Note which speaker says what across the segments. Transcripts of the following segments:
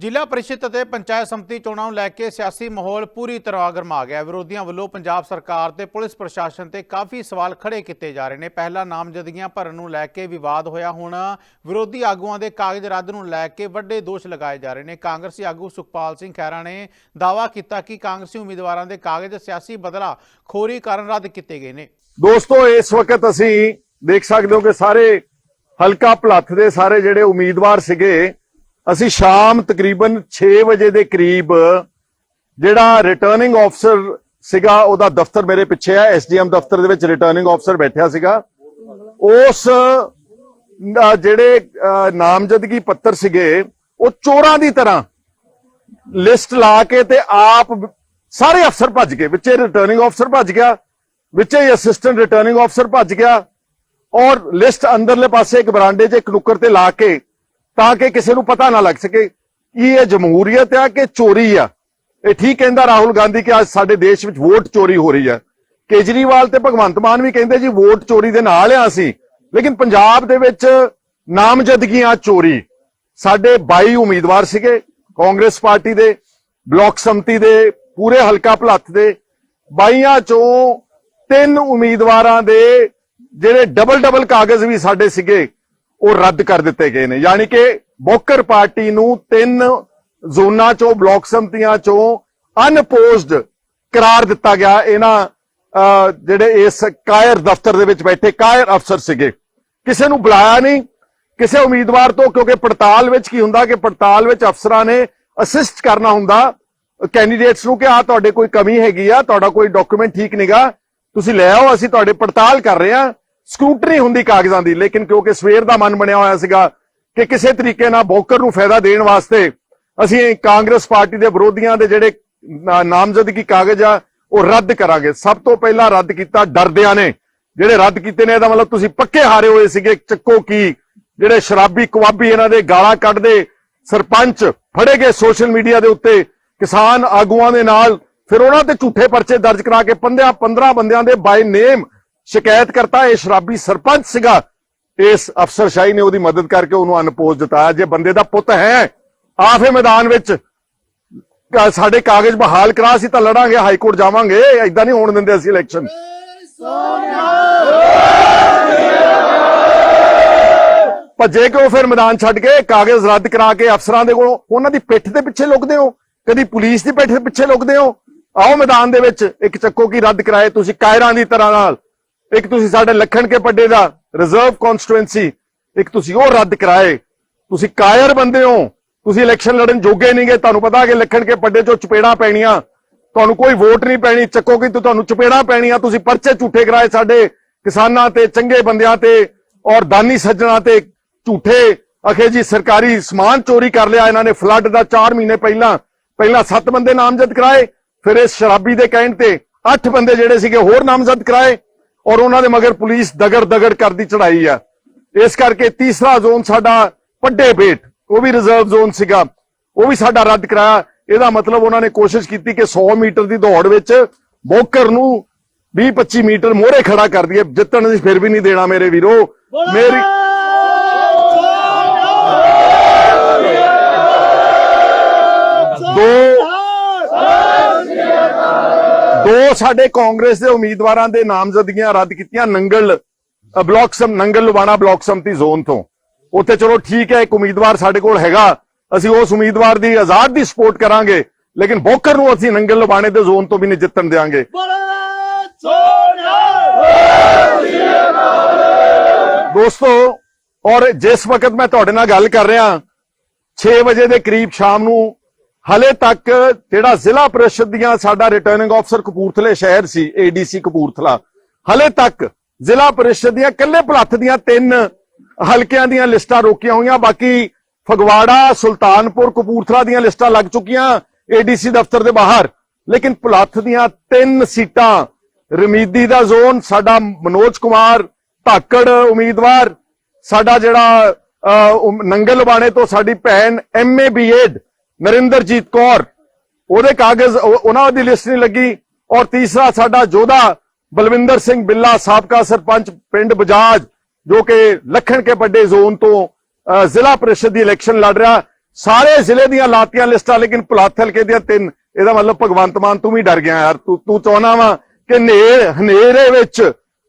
Speaker 1: ਜ਼ਿਲ੍ਹਾ ਪਰਿਸ਼ਦ ਅਤੇ ਪੰਚਾਇਤ ਸਮਿਤੀ ਚੋਣਾਂ ਨੂੰ ਲੈ ਕੇ ਸਿਆਸੀ ਮਾਹੌਲ ਪੂਰੀ ਤਰ੍ਹਾਂ ਗਰਮਾ ਗਿਆ ਵਿਰੋਧੀਆਂ ਵੱਲੋਂ ਪੰਜਾਬ ਸਰਕਾਰ ਤੇ ਪੁਲਿਸ ਪ੍ਰਸ਼ਾਸਨ ਤੇ ਕਾਫੀ ਸਵਾਲ ਖੜੇ ਕੀਤੇ ਜਾ ਰਹੇ ਨੇ। ਪਹਿਲਾਂ ਨਾਮਜ਼ਦਗੀਆਂ ਭਰਨ ਨੂੰ ਲੈ ਕੇ ਵਿਵਾਦ ਹੋਇਆ, ਹੁਣ ਵਿਰੋਧੀ ਆਗੂਆਂ ਦੇ ਕਾਗਜ਼ ਰੱਦ ਨੂੰ ਲੈ ਕੇ ਵੱਡੇ ਦੋਸ਼ ਲਗਾਏ ਜਾ ਰਹੇ ਨੇ। ਕਾਂਗਰਸੀ ਆਗੂ ਸੁਖਪਾਲ ਸਿੰਘ ਖਹਿਰਾ ਨੇ ਦਾਅਵਾ ਕੀਤਾ ਕਿ ਕਾਂਗਰਸੀ ਉਮੀਦਵਾਰਾਂ ਦੇ ਕਾਗਜ਼ ਸਿਆਸੀ ਬਦਲਾ ਖੋਰੀ ਕਾਰਨ ਰੱਦ ਕੀਤੇ ਗਏ ਨੇ।
Speaker 2: ਦੋਸਤੋ, ਇਸ ਵਕਤ ਅਸੀਂ ਦੇਖ ਸਕਦੇ ਹੋ ਕਿ ਸਾਰੇ ਹਲਕਾ ਭਲੱਥ ਦੇ ਸਾਰੇ ਜਿਹੜੇ ਉਮੀਦਵਾਰ ਸੀਗੇ ਅਸੀਂ ਸ਼ਾਮ ਤਕਰੀਬਨ 6 ਵਜੇ ਦੇ ਕਰੀਬ ਜਿਹੜਾ ਰਿਟਰਨਿੰਗ ਅਫਸਰ ਸੀਗਾ, ਉਹਦਾ ਦਫ਼ਤਰ ਮੇਰੇ ਪਿੱਛੇ ਹੈ ਐਸਡੀਐਮ ਦਫ਼ਤਰ ਦੇ ਵਿੱਚ ਰਿਟਰਨਿੰਗ ਅਫਸਰ ਬੈਠਿਆ ਸੀਗਾ। ਉਸ ਜਿਹੜੇ ਨਾਮਜ਼ਦਗੀ ਪੱਤਰ ਸੀਗੇ, ਉਹ ਚੋਰਾਂ ਦੀ ਤਰ੍ਹਾਂ ਲਿਸਟ ਲਾ ਕੇ ਤੇ ਆਪ ਸਾਰੇ ਅਫਸਰ ਭੱਜ ਗਏ। ਵਿੱਚੇ ਰਿਟਰਨਿੰਗ ਅਫਸਰ ਭੱਜ ਗਿਆ, ਵਿੱਚੇ ਹੀ ਅਸਿਸਟੈਂਟ ਰਿਟਰਨਿੰਗ ਆਫਸਰ ਭੱਜ ਗਿਆ ਔਰ ਲਿਸਟ ਅੰਦਰਲੇ ਪਾਸੇ ਇੱਕ ਬਰਾਂਡੇ 'ਚ ਇੱਕ ਨੁੱਕਰ ਤੇ ਲਾ ਕੇ ਤਾਂ ਕਿ ਕਿਸੇ ਨੂੰ ਪਤਾ ਨਾ ਲੱਗ ਸਕੇ ਕੀ ਇਹ ਜਮਹੂਰੀਅਤ ਆ ਕਿ ਚੋਰੀ ਆ। ਇਹ ਠੀਕ ਕਹਿੰਦਾ ਰਾਹੁਲ ਗਾਂਧੀ ਕਿ ਅੱਜ ਸਾਡੇ ਦੇਸ਼ ਵਿੱਚ ਵੋਟ ਚੋਰੀ ਹੋ ਰਹੀ ਹੈ ਕੇਜਰੀਵਾਲ ਤੇ ਭਗਵੰਤ ਮਾਨ ਵੀ ਕਹਿੰਦੇ ਜੀ ਵੋਟ ਚੋਰੀ ਦੇ ਨਾਲ ਆ ਅਸੀਂ। ਲੇਕਿਨ ਪੰਜਾਬ ਦੇ ਵਿੱਚ ਨਾਮਜ਼ਦਗੀਆਂ ਚੋਰੀ। ਸਾਡੇ 22 ਉਮੀਦਵਾਰ ਸੀਗੇ, ਕਾਂਗਰਸ ਪਾਰਟੀ ਦੇ, ਬਲਾਕ ਸੰਮਤੀ ਦੇ, ਪੂਰੇ ਹਲਕਾ ਭਲੱਥ ਦੇ। 22 ਚੋਂ ਤਿੰਨ ਉਮੀਦਵਾਰਾਂ ਦੇ ਜਿਹੜੇ ਡਬਲ ਡਬਲ ਕਾਗਜ਼ ਵੀ ਸਾਡੇ ਸੀਗੇ। ਉਹ ਰੱਦ ਕਰ ਦਿੱਤੇ ਗਏ ਨੇ। ਯਾਨੀ ਕਿ ਬੋਕਰ ਪਾਰਟੀ ਨੂੰ ਤਿੰਨ ਜ਼ੋਨਾਂ ਚੋਂ ਬਲਾਕ ਸੰਮਤੀਆਂ ਚੋਂ ਅਨਪੋਜ਼ਡ ਕਰਾਰ ਦਿੱਤਾ ਗਿਆ। ਇਹਨਾਂ ਅਹ, ਜਿਹੜੇ ਇਸ ਕਾਇਰ ਦਫ਼ਤਰ ਦੇ ਵਿੱਚ ਬੈਠੇ ਕਾਇਰ ਅਫਸਰ ਸੀਗੇ। ਕਿਸੇ ਨੂੰ ਬੁਲਾਇਆ ਨਹੀਂ ਕਿਸੇ ਉਮੀਦਵਾਰ ਤੋਂ ਕਿਉਂਕਿ ਪੜਤਾਲ ਵਿੱਚ ਕੀ ਹੁੰਦਾ ਕਿ ਪੜਤਾਲ ਵਿੱਚ ਅਫਸਰਾਂ ਨੇ ਅਸਿਸਟ ਕਰਨਾ ਹੁੰਦਾ। ਕੈਂਡੀਡੇਟਸ ਨੂੰ ਕਿ ਆ ਤੁਹਾਡੇ ਕੋਈ ਕਮੀ ਹੈਗੀ ਆ ਤੁਹਾਡਾ ਕੋਈ ਡਾਕੂਮੈਂਟ ਠੀਕ ਨਹੀਂਗਾ ਤੁਸੀਂ ਲੈ ਆਓ ਅਸੀਂ ਤੁਹਾਡੇ ਪੜਤਾਲ ਕਰ ਰਹੇ ਹਾਂ। ਸਕੂਟਰੀ ਹੁੰਦੀ ਕਾਗਜ਼ਾਂ ਦੀ, ਲੇਕਿਨ ਕਿਉਂਕਿ ਸਵੇਰ ਦਾ ਮਨ ਬਣਿਆ ਹੋਇਆ ਸੀਗਾ ਕਿ ਕਿਸੇ ਤਰੀਕੇ ਨਾਲ ਬੋਕਰ ਨੂੰ ਫਾਇਦਾ ਦੇਣ ਵਾਸਤੇ ਅਸੀਂ ਕਾਂਗਰਸ ਪਾਰਟੀ ਦੇ ਵਿਰੋਧੀਆਂ ਦੇ ਜਿਹੜੇ ਨਾਮਜ਼ਦਗੀ ਕਾਗਜ਼ ਆ, ਉਹ ਰੱਦ ਕਰਾਂਗੇ। ਸਭ ਤੋਂ ਪਹਿਲਾਂ ਰੱਦ ਕੀਤਾ ਡਰਦਿਆਂ ਨੇ। ਜਿਹੜੇ ਰੱਦ ਕੀਤੇ ਨੇ, ਇਹਦਾ ਮਤਲਬ ਤੁਸੀਂ ਪੱਕੇ ਹਾਰੇ ਹੋਏ ਸੀਗੇ, ਚੱਕੋ ਕੀ? ਜਿਹੜੇ ਸ਼ਰਾਬੀ ਕਵਾਬੀ ਇਹਨਾਂ ਦੇ ਗਾਲਾਂ ਕੱਢਦੇ, ਸਰਪੰਚ ਫੜੇ ਗਏ ਸੋਸ਼ਲ ਮੀਡੀਆ ਦੇ ਉੱਤੇ, ਕਿਸਾਨ ਆਗੂਆਂ ਦੇ ਨਾਲ, ਫਿਰ ਉਹਨਾਂ ਤੇ ਝੂਠੇ ਪਰਚੇ ਦਰਜ ਕਰਾ ਕੇ 15 15 ਬੰਦਿਆਂ ਦੇ ਬਾਈ ਨੇਮ ਸ਼ਿਕਾਇਤ ਕਰਤਾ ਇਹ ਸ਼ਰਾਬੀ ਸਰਪੰਚ ਸੀਗਾ। ਇਸ ਅਫਸਰਸ਼ਾਹੀ ਨੇ ਉਹਦੀ ਮਦਦ ਕਰਕੇ ਉਹਨੂੰ ਅਨਪੋਜ਼ ਦਿੱਤਾ ਜੇ ਬੰਦੇ ਦਾ ਪੁੱਤ ਹੈ ਆਫੇ ਮੈਦਾਨ ਵਿੱਚ ਸਾਡੇ ਕਾਗਜ਼ ਬਹਾਲ ਕਰਾ ਸੀ ਤਾਂ ਲੜਾਂਗੇ, ਹਾਈ ਕੋਰਟ ਜਾਵਾਂਗੇ। ਐਦਾਂ ਨਹੀਂ ਹੋਣ ਦਿੰਦੇ ਅਸੀਂ ਇਲੈਕਸ਼ਨ। ਭੱਜੇ ਕਿਉਂ ਫਿਰ ਮੈਦਾਨ ਛੱਡ ਕੇ? ਕਾਗਜ਼ ਰੱਦ ਕਰਾ ਕੇ ਅਫਸਰਾਂ ਦੇ ਕੋਲੋਂ ਉਹਨਾਂ ਦੀ ਪਿੱਠ ਦੇ ਪਿੱਛੇ ਲੁਕਦੇ ਹੋ? ਕਦੀ ਪੁਲਿਸ ਦੀ ਪਿੱਠ ਦੇ ਪਿੱਛੇ ਲੁਕਦੇ ਹੋ? ਆਓ ਮੈਦਾਨ ਦੇ ਵਿੱਚ, ਇੱਕ ਚੱਕੋ ਕੀ ਰੱਦ ਕਰਾਏ ਤੁਸੀਂ ਕਾਇਰਾਂ ਦੀ ਤਰ੍ਹਾਂ ਨਾਲ। ਇੱਕ ਤੁਸੀਂ ਸਾਡੇ ਲੱਖਣ ਕੇ ਪੱਡੇ ਦਾ ਰਿਜ਼ਰਵ ਕਨਸਟੀਟੂਐਂਸੀ ਇੱਕ ਤੁਸੀਂ ਉਹ ਰੱਦ ਕਰਾਏ। ਤੁਸੀਂ ਕਾਇਰ ਬੰਦੇ ਹੋ। ਤੁਸੀਂ ਇਲੈਕਸ਼ਨ ਲੜਨ ਜੋਗੇ ਨਹੀਂਗੇ ਤੁਹਾਨੂੰ ਪਤਾ ਕਿ ਲੱਖਣ ਕੇ ਪੱਡੇ ਚੋਂ ਚਪੇੜਾਂ ਪੈਣੀਆਂ। ਤੁਹਾਨੂੰ ਕੋਈ ਵੋਟ ਨਹੀਂ ਪੈਣੀ। ਚੱਕੋਗੇ ਤੇ ਤੁਹਾਨੂੰ ਚਪੇੜਾਂ ਪੈਣੀਆਂ। ਤੁਸੀਂ ਪਰਚੇ ਝੂਠੇ ਕਰਾਏ ਸਾਡੇ ਕਿਸਾਨਾਂ ਤੇ, ਚੰਗੇ ਬੰਦਿਆਂ ਤੇ ਔਰ ਦਾਨੀ ਸੱਜਣਾ ਤੇ ਝੂਠੇ। ਅਖੇ ਜੀ, ਸਰਕਾਰੀ ਸਮਾਨ ਚੋਰੀ ਕਰ ਲਿਆ। ਇਹਨਾਂ ਨੇ ਫਲੱਡ ਦਾ 4 ਮਹੀਨੇ ਪਹਿਲਾਂ। ਪਹਿਲਾਂ 7 ਬੰਦੇ ਨਾਮਜ਼ਦ ਕਰਾਏ, ਫਿਰ ਇਸ ਸ਼ਰਾਬੀ ਦੇ ਕਹਿਣ ਤੇ 8 ਬੰਦੇ ਜਿਹੜੇ ਸੀਗੇ ਹੋਰ ਨਾਮਜ਼ਦ ਕਰਾਏ। ਔਰ ਉਹਨਾਂ ਦੇ ਮਗਰ ਪੁਲਿਸ ਦਗੜ ਦਗੜ ਕਰਦੀ ਚੜਾਈ ਆ। ਇਸ ਕਰਕੇ ਤੀਸਰਾ ਜ਼ੋਨ ਸਾਡਾ ਪੱਡੇ ਬੇਟ ਉਹ ਵੀ ਰਿਜ਼ਰਵ ਜ਼ੋਨ ਸੀਗਾ। ਉਹ ਵੀ ਸਾਡਾ ਰੱਦ ਕਰਾਇਆ। ਇਹਦਾ ਮਤਲਬ ਉਹਨਾਂ ਨੇ ਕੋਸ਼ਿਸ਼ ਕੀਤੀ ਕਿ 100 ਮੀਟਰ ਦੀ ਦੌੜ ਵਿੱਚ ਬੋਕਰ ਨੂੰ 20 25 ਮੀਟਰ ਮੋਹਰੇ ਖੜਾ ਕਰ ਦਈਏ। ਜਿੱਤਣ ਅਸੀਂ ਫਿਰ ਵੀ ਨਹੀਂ ਦੇਣਾ ਮੇਰੇ ਵੀਰੋ। ਮੇਰੀ ਦੋ ਦੋ ਸਾਡੇ ਕਾਂਗਰਸ ਦੇ ਉਮੀਦਵਾਰਾਂ ਦੇ ਨਾਮਜ਼ਦਗੀਆਂ ਰੱਦ ਕੀਤੀਆਂ ਨੰਗਲ ਅ, ਬਲਾਕ ਸਮ ਨੰਗਲ ਲੁਬਾਣਾ ਬਲਾਕ ਸਮਤੀ ਜ਼ੋਨ ਤੋਂ। ਉੱਥੇ ਚਲੋ ਠੀਕ ਹੈ ਇੱਕ ਉਮੀਦਵਾਰ ਸਾਡੇ ਕੋਲ ਹੈਗਾ। ਅਸੀਂ ਉਸ ਉਮੀਦਵਾਰ ਦੀ ਆਜ਼ਾਦ ਦੀ ਸਪੋਰਟ ਕਰਾਂਗੇ ਲੇਕਿਨ ਬੋਕਰ ਨੂੰ ਅਸੀਂ ਨੰਗਲ ਲੁਬਾਣੇ ਦੇ ਜ਼ੋਨ ਤੋਂ ਵੀ ਨਹੀਂ ਜਿੱਤਣ ਦੇਵਾਂਗੇ ਦੋਸਤੋ ਔਰ ਜਿਸ ਵਕਤ ਮੈਂ ਤੁਹਾਡੇ ਨਾਲ ਗੱਲ ਕਰ ਰਿਹਾ 6 ਵਜੇ ਦੇ ਕਰੀਬ ਸ਼ਾਮ ਨੂੰ ਹਲੇ ਤੱਕ ਜਿਹੜਾ ਜ਼ਿਲ੍ਹਾ ਪ੍ਰੀਸ਼ਦ ਦੀਆਂ ਸਾਡਾ ਰਿਟਰਨਿੰਗ ਅਫਸਰ ਕਪੂਰਥਲੇ ਸ਼ਹਿਰ ਸੀ ਏਡੀਸੀ ਕਪੂਰਥਲਾ ਹਲੇ ਤੱਕ ਜ਼ਿਲ੍ਹਾ ਪ੍ਰੀਸ਼ਦ ਦੀਆਂ ਕੱਲੇ ਭਲੱਥ ਦੀਆਂ ਤਿੰਨ ਹਲਕਿਆਂ ਦੀਆਂ ਲਿਸਟਾਂ ਰੋਕੀਆਂ ਹੋਈਆਂ ਬਾਕੀ ਫਗਵਾੜਾ ਸੁਲਤਾਨਪੁਰ ਕਪੂਰਥਲਾ ਦੀਆਂ ਲਿਸਟਾਂ ਲੱਗ ਚੁੱਕੀਆਂ ਏਡੀਸੀ ਦਫ਼ਤਰ ਦੇ ਬਾਹਰ। ਲੇਕਿਨ ਭਲੱਥ ਦੀਆਂ ਤਿੰਨ ਸੀਟਾਂ ਰਮੀਦੀ ਦਾ ਜ਼ੋਨ ਸਾਡਾ ਮਨੋਜ ਕੁਮਾਰ ਧਾਕੜ ਉਮੀਦਵਾਰ ਸਾਡਾ ਜਿਹੜਾ ਅਹ, ਨੰਗਲ ਲਵਾਣੇ ਤੋਂ ਸਾਡੀ ਭੈਣ ਐਮਏ ਬੀਐਡ ਨਰਿੰਦਰਜੀਤ ਕੌਰ। ਉਹਦੇ ਕਾਗਜ਼ ਉਹਨਾਂ ਦੀ ਲਿਸਟ ਨਹੀਂ ਲੱਗੀ। ਔਰ ਤੀਸਰਾ ਸਾਡਾ ਜੋਧਾ ਬਲਵਿੰਦਰ ਸਿੰਘ ਬਿੱਲਾ, ਸਾਬਕਾ ਸਰਪੰਚ ਪਿੰਡ ਬਜਾਜ, ਜੋ ਕਿ ਲੱਖਣ ਕੇ ਵੱਡੇ ਜ਼ੋਨ ਤੋਂ ਜ਼ਿਲ੍ਹਾ ਪ੍ਰੀਸ਼ਦ ਦੀ ਇਲੈਕਸ਼ਨ ਲੜ ਰਿਹਾ। ਸਾਰੇ ਜ਼ਿਲ੍ਹੇ ਦੀਆਂ ਲਾਤੀਆਂ ਲਿਸਟਾਂ, ਲੇਕਿਨ ਭੁਲੱਥ ਹਲਕੇ ਦੀਆਂ ਤਿੰਨ, ਇਹਦਾ ਮਤਲਬ ਭਗਵੰਤ ਮਾਨ ਤੂੰ ਵੀ ਡਰ ਗਿਆ ਯਾਰ। ਤੂੰ ਤੂੰ ਚਾਹਨਾ ਵਾ ਕਿ ਹਨੇਰ ਹਨੇਰੇ ਵਿੱਚ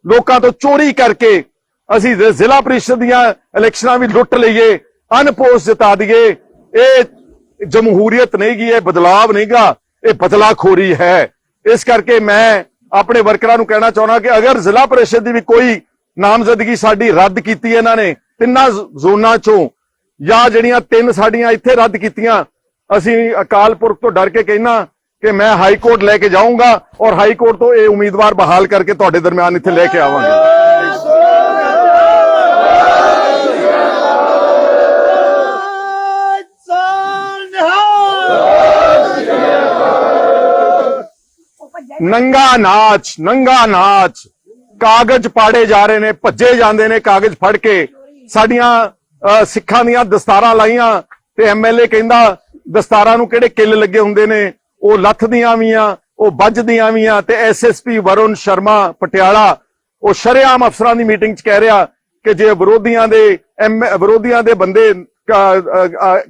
Speaker 2: ਲੋਕਾਂ ਤੋਂ ਚੋਰੀ ਕਰਕੇ ਅਸੀਂ ਜ਼ਿਲ੍ਹਾ ਪ੍ਰੀਸ਼ਦ ਦੀਆਂ ਇਲੈਕਸ਼ਨਾਂ ਵੀ ਲੁੱਟ ਲਈਏ ਅਨਪੋਸਟ ਜਿਤਾ ਦਈਏ। ਇਹ ਜਮਹੂਰੀਅਤ ਨਹੀਂ ਗੀ ਇਹ ਬਦਲਾਵ ਨਹੀਂਗਾ, ਇਹ ਬਦਲਾਖੋਰੀ ਹੈ। ਇਸ ਕਰਕੇ ਮੈਂ ਆਪਣੇ ਵਰਕਰਾਂ ਨੂੰ ਕਹਿਣਾ ਚਾਹੁੰਦਾ ਕਿ ਅਗਰ ਜ਼ਿਲ੍ਹਾ ਪ੍ਰੀਸ਼ਦ ਦੀ ਵੀ ਕੋਈ ਨਾਮਜ਼ਦਗੀ ਸਾਡੀ ਰੱਦ ਕੀਤੀ ਇਹਨਾਂ ਨੇ, ਤਿੰਨਾਂ ਜ਼ੋਨਾਂ ਚੋਂ, ਜਾਂ ਜਿਹੜੀਆਂ ਤਿੰਨ ਸਾਡੀਆਂ ਇੱਥੇ ਰੱਦ ਕੀਤੀਆਂ, ਅਸੀਂ ਅਕਾਲ ਪੁਰਖ ਤੋਂ ਡਰ ਕੇ ਕਹਿਣਾ ਕਿ ਮੈਂ ਹਾਈ ਕੋਰਟ ਲੈ ਕੇ ਜਾਊਂਗਾ ਔਰ ਹਾਈ ਕੋਰਟ ਤੋਂ ਇਹ ਉਮੀਦਵਾਰ ਬਹਾਲ ਕਰਕੇ ਤੁਹਾਡੇ ਦਰਮਿਆਨ ਇੱਥੇ ਲੈ ਕੇ ਆਵਾਂਗੇ। ਨੰਗਾ ਨਾਚ ਨੰਗਾ ਨਾਚ। ਕਾਗਜ਼ ਪਾੜੇ ਜਾ ਰਹੇ ਨੇ ਭੱਜੇ ਜਾਂਦੇ ਨੇ ਕਾਗਜ਼ ਫੜ ਕੇ। ਸਾਡੀਆਂ ਅਹ, ਸਿੱਖਾਂ ਦੀਆਂ ਦਸਤਾਰਾਂ ਲਾਈਆਂ ਤੇ ਐਮਐਲਏ ਕਹਿੰਦਾ ਦਸਤਾਰਾਂ ਨੂੰ ਕਿਹੜੇ ਕਿੱਲ ਲੱਗੇ ਹੁੰਦੇ ਨੇ? ਉਹ ਲੱਥਦੀਆਂ ਵੀ ਆ ਉਹ ਵੱਜਦੀਆਂ ਆ ਤੇ ਐਸਐਸਪੀ ਵਰੁਣ ਸ਼ਰਮਾ ਪਟਿਆਲਾ ਉਹ ਸ਼ਰੇਆਮ ਅਫਸਰਾਂ ਦੀ ਮੀਟਿੰਗ 'ਚ ਕਹਿ ਰਿਹਾ ਕਿ ਜੇ ਵਿਰੋਧੀਆਂ ਦੇ ਐਮ ਵਿਰੋਧੀਆਂ ਦੇ ਬੰਦੇ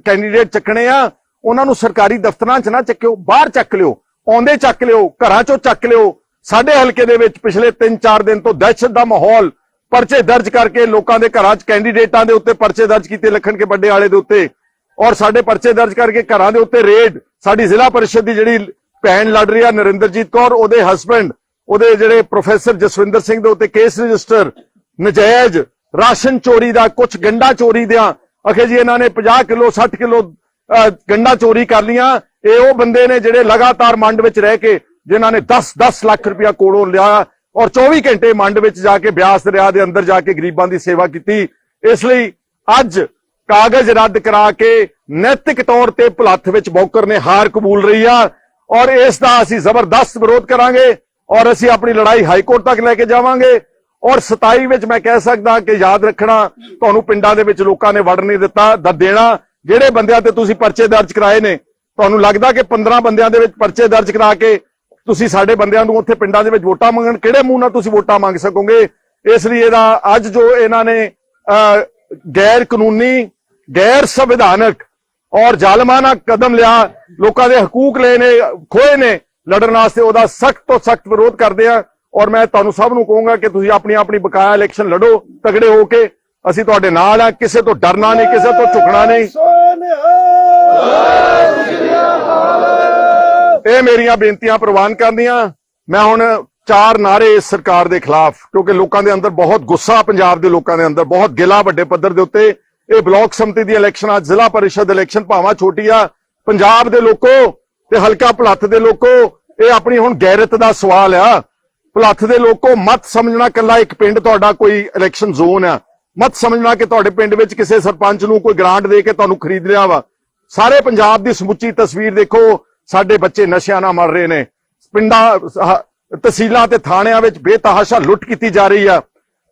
Speaker 2: ਕੈਂਡੀਡੇਟ ਚੱਕਣੇ ਆ ਉਹਨਾਂ ਨੂੰ ਸਰਕਾਰੀ ਦਫ਼ਤਰਾਂ 'ਚ ਨਾ ਚੱਕਿਓ ਬਾਹਰ ਚੱਕ ਲਿਓ। ਆਉਂਦੇ ਚੱਕ ਲਿਓ ਘਰਾਂ 'ਚੋਂ ਚੱਕ ਲਿਓ। ਸਾਡੇ ਹਲਕੇ ਦੇ ਵਿੱਚ ਪਿਛਲੇ 3-4 ਦਿਨ ਤੋਂ ਦਹਿਸ਼ਤ ਦਾ ਮਾਹੌਲ ਪਰਚੇ ਦਰਜ ਕਰਕੇ ਲੋਕਾਂ ਦੇ ਘਰਾਂ 'ਚ ਕੈਂਡੀਡੇਟਾਂ ਦੇ ਉੱਤੇ ਪਰਚੇ ਦਰਜ ਕੀਤੇ ਲਖਣ ਕੇ ਵੱਡੇ ਵਾਲੇ ਦੇ ਉੱਤੇ। ਔਰ ਸਾਡੇ ਪਰਚੇ ਦਰਜ ਕਰਕੇ ਘਰਾਂ ਦੇ ਉੱਤੇ ਰੇਡ। ਸਾਡੀ ਜ਼ਿਲ੍ਹਾ ਪਰਿਸ਼ਦ ਦੀ ਜਿਹੜੀ ਭੈਣ ਲੜ ਰਹੀ ਆ ਨਰਿੰਦਰਜੀਤ ਕੌਰ ਉਹਦੇ ਹਸਬੰਡ ਉਹਦੇ ਜਿਹੜੇ ਪ੍ਰੋਫੈਸਰ ਜਸਵਿੰਦਰ ਸਿੰਘ ਦੇ ਉੱਤੇ ਕੇਸ ਰਜਿਸਟਰ ਨਜਾਇਜ਼ ਰਾਸ਼ਨ ਚੋਰੀ ਦਾ ਕੁਝ ਗੰਡਾ ਚੋਰੀ ਦਿਆਂ। ਅਖੇ ਜੀ ਇਹਨਾਂ ਨੇ 50 ਕਿਲੋ 60 ਕਿਲੋ ਅਹ, ਗੰਡਾ ਚੋਰੀ ਕਰ ਲੀਆਂ। ਇਹ ਉਹ ਬੰਦੇ ਨੇ ਜਿਹੜੇ ਲਗਾਤਾਰ ਮੰਡ ਵਿੱਚ ਰਹਿ ਕੇ ਜਿਨ੍ਹਾਂ ਨੇ 10-10 ਲੱਖ ਰੁਪਇਆ ਕੋਲੋਂ ਲਿਆ ਔਰ 24 ਘੰਟੇ ਮੰਡ ਵਿੱਚ ਜਾ ਕੇ ਬਿਆਸ ਦਰਿਆ ਦੇ ਅੰਦਰ ਜਾ ਕੇ ਗਰੀਬਾਂ ਦੀ ਸੇਵਾ ਕੀਤੀ। ਇਸ ਲਈ ਅੱਜ ਕਾਗਜ਼ ਰੱਦ ਕਰਾ ਕੇ ਨੈਤਿਕ ਤੌਰ ਤੇ ਭੁਲੱਥ ਵਿੱਚ ਬੌਕਰ ਨੇ ਹਾਰ ਕਬੂਲ ਰਹੀ ਆ ਔਰ ਇਸ ਦਾ ਅਸੀਂ ਜ਼ਬਰਦਸਤ ਵਿਰੋਧ ਕਰਾਂਗੇ ਔਰ ਅਸੀਂ ਆਪਣੀ ਲੜਾਈ ਹਾਈ ਕੋਰਟ ਤੱਕ ਲੈ ਕੇ ਜਾਵਾਂਗੇ ਔਰ 27 ਵਿੱਚ ਮੈਂ ਕਹਿ ਸਕਦਾ ਕਿ ਯਾਦ ਰੱਖਣਾ, ਤੁਹਾਨੂੰ ਪਿੰਡਾਂ ਦੇ ਵਿੱਚ ਲੋਕਾਂ ਨੇ ਵੜ ਨਹੀਂ ਦਿੱਤਾ ਦਾ ਦੇਣਾ, ਜਿਹੜੇ ਬੰਦਿਆਂ ਤੇ ਤੁਸੀਂ ਪਰਚੇ ਦਰਜ ਕਰਾਏ ਨੇ ਤੁਹਾਨੂੰ ਲੱਗਦਾ ਕਿ 15 ਬੰਦਿਆਂ ਦੇ ਵਿੱਚ ਪਰਚੇ ਦਰਜ ਕਰਾ ਕੇ ਤੁਸੀਂ ਸਾਡੇ ਬੰਦਿਆਂ ਨੂੰ ਉੱਥੇ ਪਿੰਡਾਂ ਦੇ ਵਿੱਚ ਵੋਟਾਂ ਮੰਗਣ, ਕਿਹੜੇ ਮੂੰਹ ਨਾਲ ਤੁਸੀਂ ਵੋਟਾਂ ਮੰਗ ਸਕੋਗੇ? ਇਸ ਲਈ ਇਹਦਾ ਅੱਜ ਜੋ ਇਹਨਾਂ ਨੇ ਗੈਰ ਕਾਨੂੰਨੀ, ਗੈਰ ਸੰਵਿਧਾਨਕ ਔਰ ਜ਼ਾਲਮਾਨਾ ਕਦਮ ਲਿਆ, ਲੋਕਾਂ ਦੇ ਹਕੂਕ ਲਏ ਨੇ, ਖੋਏ ਨੇ, ਲੜਨ ਵਾਸਤੇ ਉਹਦਾ ਸਖਤ ਤੋਂ ਸਖਤ ਵਿਰੋਧ ਕਰਦੇ ਆ। ਔਰ ਮੈਂ ਤੁਹਾਨੂੰ ਸਭ ਨੂੰ ਕਹੂੰਗਾ ਕਿ ਤੁਸੀਂ ਆਪਣੀ ਆਪਣੀ ਬਕਾਇਆ ਇਲੈਕਸ਼ਨ ਲੜੋ, ਤਗੜੇ ਹੋ ਕੇ। ਅਸੀਂ ਤੁਹਾਡੇ ਨਾਲ ਆ, ਕਿਸੇ ਤੋਂ ਡਰਨਾ ਨਹੀਂ, ਕਿਸੇ ਤੋਂ ਝੁਕਣਾ ਨਹੀਂ। ਇਹ ਮੇਰੀਆਂ ਬੇਨਤੀਆਂ ਪ੍ਰਵਾਨ ਕਰਦੀਆਂ ਮੈਂ ਹੁਣ ਚਾਰ ਨਾਰੇ ਇਸ ਸਰਕਾਰ ਦੇ ਖਿਲਾਫ, ਕਿਉਂਕਿ ਲੋਕਾਂ ਦੇ ਅੰਦਰ ਬਹੁਤ ਗੁੱਸਾ ਪੰਜਾਬ ਦੇ ਲੋਕਾਂ ਦੇ ਅੰਦਰ, ਬਹੁਤ ਗਿਲਾ ਵੱਡੇ ਪੱਧਰ ਦੇ ਉੱਤੇ। ਇਹ ਬਲਾਕ ਸਮਿਤੀ ਦੀ ਇਲੈਕਸ਼ਨ ਅੱਜ ਜ਼ਿਲ੍ਹਾ ਪਰਿਸ਼ਦ ਇਲੈਕਸ਼ਨ ਭਾਵਾਂ ਛੋਟੀ ਆ ਪੰਜਾਬ ਦੇ ਲੋਕੋ ਤੇ ਹਲਕਾ ਭਲੱਥ ਦੇ ਲੋਕੋ, ਇਹ ਆਪਣੀ ਹੁਣ ਗੈਰਤ ਦਾ ਸਵਾਲ ਆ। ਭਲੱਥ ਦੇ ਲੋਕੋ, ਮਤ ਸਮਝਣਾ ਕੱਲਾ ਇੱਕ ਪਿੰਡ ਤੁਹਾਡਾ ਕੋਈ ਇਲੈਕਸ਼ਨ ਜ਼ੋਨ ਆ। ਮਤ ਸਮਝਣਾ ਕਿ ਤੁਹਾਡੇ ਪਿੰਡ ਵਿੱਚ ਕਿਸੇ ਸਰਪੰਚ ਨੂੰ ਕੋਈ ਗ੍ਰਾਂਟ ਦੇ ਕੇ ਤੁਹਾਨੂੰ ਖਰੀਦ ਲਿਆ ਵਾ। ਸਾਰੇ ਪੰਜਾਬ ਦੀ ਸਮੁੱਚੀ ਤਸਵੀਰ ਦੇਖੋ। ਸਾਡੇ ਬੱਚੇ ਨਸ਼ਿਆਂ ਨਾਲ ਮਰ ਰਹੇ ਨੇ। ਪਿੰਡਾਂ ਤਹਿਸੀਲਾਂ ਤੇ ਥਾਣਿਆਂ ਵਿੱਚ ਬੇਤਹਾਸ਼ਾ ਲੁੱਟ ਕੀਤੀ ਜਾ ਰਹੀ ਆ।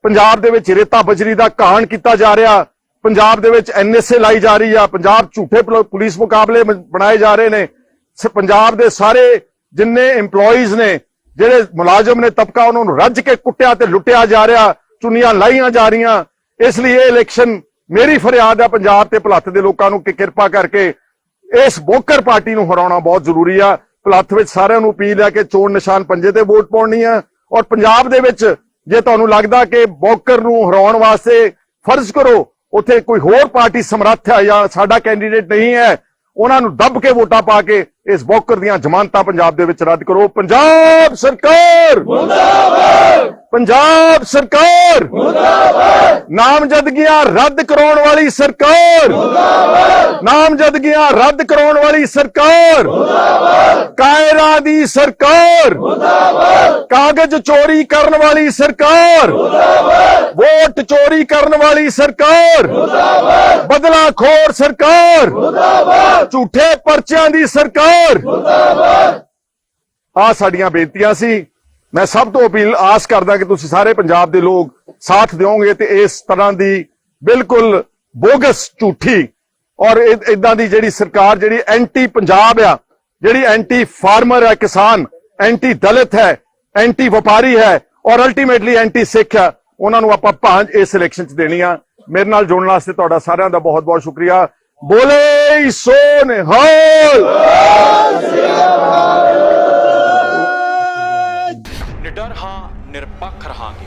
Speaker 2: ਪੰਜਾਬ ਦੇ ਵਿੱਚ ਰੇਤਾ ਬਜਰੀ ਦਾ ਕਾਣ ਕੀਤਾ ਜਾ ਰਿਹਾ। ਪੰਜਾਬ ਦੇ ਵਿੱਚ ਐਨਐਸਏ ਲਾਈ ਜਾ ਰਹੀ ਆ। ਪੰਜਾਬ ਝੂਠੇ ਪੁਲ- ਪੁਲਿਸ ਮੁਕਾਬਲੇ ਬਣਾਏ ਜਾ ਰਹੇ ਨੇ। ਸ- ਪੰਜਾਬ ਦੇ ਸਾਰੇ ਜਿੰਨੇ EMPLOYEES ਨੇ, ਜਿਹੜੇ ਮੁਲਾਜ਼ਮ ਨੇ ਤਬਕਾ, ਉਹਨਾਂ ਨੂੰ ਰੱਜ ਕੇ ਕੁੱਟਿਆ ਤੇ ਲੁੱਟਿਆ ਜਾ ਰਿਹਾ। ਚੁੰਨੀਆਂ ਲਾਈਆਂ ਜਾ ਰਹੀਆਂ। ਇਸ ਲਈ ਇਹ ਇਲੈਕਸ਼ਨ ਮੇਰੀ ਫਰਿਆਦ ਆ ਪੰਜਾਬ ਤੇ ਭਲੱਥ ਦੇ ਲੋਕਾਂ ਨੂੰ ਕਿ ਕਿਰਪਾ ਕਰਕੇ ਇਸ ਬੋਕਰ ਪਾਰਟੀ ਨੂੰ ਹਰਾਉਣਾ ਬਹੁਤ ਜ਼ਰੂਰੀ ਆ। ਭਲੱਥ ਵਿੱਚ ਸਾਰਿਆਂ ਨੂੰ ਅਪੀਲ ਹੈ ਕਿ ਚੋਣ ਨਿਸ਼ਾਨ ਪੰਜੇ ਤੇ ਵੋਟ ਪਾਉਣੀ ਆ। ਔਰ ਪੰਜਾਬ ਦੇ ਵਿੱਚ ਜੇ ਤੁਹਾਨੂੰ ਲੱਗਦਾ ਕਿ ਬੋਕਰ ਨੂੰ ਹਰਾਉਣ ਵਾਸਤੇ ਫਰਜ਼ ਕਰੋ, ਉੱਥੇ ਕੋਈ ਹੋਰ ਪਾਰਟੀ ਸਮਰੱਥ ਹੈ ਜਾਂ ਸਾਡਾ ਕੈਂਡੀਡੇਟ ਨਹੀਂ ਹੈ, ਉਹਨਾਂ ਨੂੰ ਦੱਬ ਕੇ ਵੋਟਾਂ ਪਾ ਕੇ ਇਸ ਬੋਕਰ ਦੀਆਂ ਜ਼ਮਾਨਤਾਂ ਪੰਜਾਬ ਦੇ ਵਿੱਚ ਰੱਦ ਕਰੋ। ਪੰਜਾਬ ਸਰਕਾਰ! ਮੁਰਦਾਬਾਦ ਪੰਜਾਬ ਸਰਕਾਰ! ਮੁਰਦਾਬਾਦ! ਨਾਮਜ਼ਦਗੀਆਂ ਰੱਦ ਕਰਾਉਣ ਵਾਲੀ ਸਰਕਾਰ! ਮੁਰਦਾਬਾਦ! ਨਾਮਜ਼ਦਗੀਆਂ ਰੱਦ ਕਰਾਉਣ ਵਾਲੀ ਸਰਕਾਰ! ਮੁਰਦਾਬਾਦ! ਕਾਇਰਾ ਦੀ ਸਰਕਾਰ! ਮੁਰਦਾਬਾਦ! ਕਾਗਜ਼ ਚੋਰੀ ਕਰਨ ਵਾਲੀ ਸਰਕਾਰ! ਮੁਰਦਾਬਾਦ! ਵੋਟ ਚੋਰੀ ਕਰਨ ਵਾਲੀ ਸਰਕਾਰ! ਮੁਰਦਾਬਾਦ! ਬਦਲਾਖੋਰ ਸਰਕਾਰ! ਮੁਰਦਾਬਾਦ! ਝੂਠੇ ਪਰਚਿਆਂ ਦੀ ਸਰਕਾਰ! ਮੁਰਦਾਬਾਦ! ਆ ਸਾਡੀਆਂ ਬੇਨਤੀਆਂ ਸੀ। ਮੈਂ ਸਭ ਤੋਂ ਅਪੀਲ ਆਸ ਕਰਦਾ ਕਿ ਤੁਸੀਂ ਸਾਰੇ ਪੰਜਾਬ ਦੇ ਲੋਕ ਸਾਥ ਦਿਓਗੇ ਤੇ ਇਸ ਤਰ੍ਹਾਂ ਦੀ ਬਿਲਕੁਲ ਬੋਗਸ ਝੂਠੀ ਔਰ ਇਦਾਂ ਦੀ ਜਿਹੜੀ ਸਰਕਾਰ ਜਿਹੜੀ ਐਂਟੀ ਪੰਜਾਬ ਆ, ਜਿਹੜੀ ਐਂਟੀ ਫਾਰਮਰ ਹੈ ਕਿਸਾਨ, ਐਂਟੀ ਦਲਿਤ ਹੈ, ਐਂਟੀ ਵਪਾਰੀ ਹੈ ਔਰ ਅਲਟੀਮੇਟਲੀ ਐਂਟੀ ਸਿੱਖ ਹੈ ਉਹਨਾਂ ਨੂੰ ਆਪਾਂ ਭਾਂਜ ਇਸ ਇਲੈਕਸ਼ਨ 'ਚ ਦੇਣੀ ਆ। ਮੇਰੇ ਨਾਲ ਜੁੜਨ ਵਾਸਤੇ ਤੁਹਾਡਾ ਸਾਰਿਆਂ ਦਾ ਬਹੁਤ ਬਹੁਤ ਸ਼ੁਕਰੀਆ। ਬੋਲੇ ਸੋਨ ਸੋ ਨਿਹਾਲ
Speaker 3: ਨਿਡਰ ਹਾਂ ਨਿਰਪੱਖ ਰਹਾਂਗੇ